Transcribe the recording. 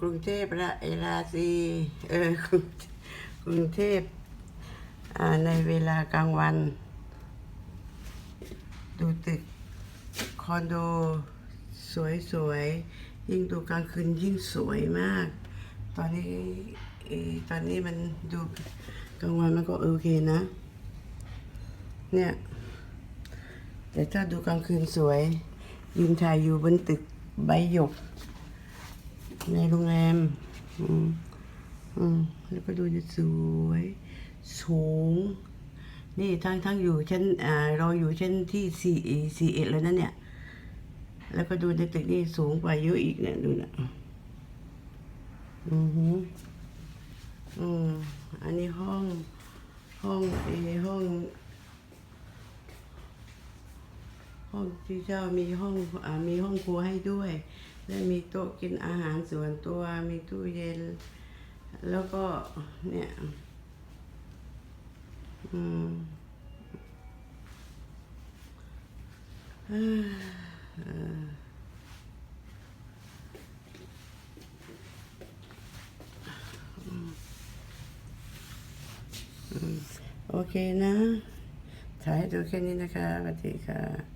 กรุงเทพละเอราซีเออกรุงเทพในเวลากลางวัน ดูตึกคอนโดสวยๆ ยิ่งดูกลางคืนยิ่งสวยมาก ตอนนี้ตอนนี้มันดูกลางวันมันก็โอเคนะ เนี่ยแต่ถ้าดูกลางคืนสวย ยืนถ่ายอยู่บนตึกใบหยก ในโรงแรมอืมอืมแล้วก็ดูจะสวย สูง นี่ทั้งทั้งอยู่ชั้นอ่าเราอยู่ชั้นที่สี่สี่เอ็ดแล้วนะเนี่ย แล้วก็ดูในตึกนี่สูงกว่าเยอะอีกเนี่ยดูนะอือหืออืมอันนี้ห้องห้องเออห้อง ห้องที่เจ้ามีห้องอ่ามีห้องครัวให้ด้วย และมีโต๊ะกินอาหารส่วนตัวมีตู้เย็น แล้วก็เนี่ยอืมโอเคนะถ่ายให้ดูแค่นี้นะคะสวัสดีค่ะ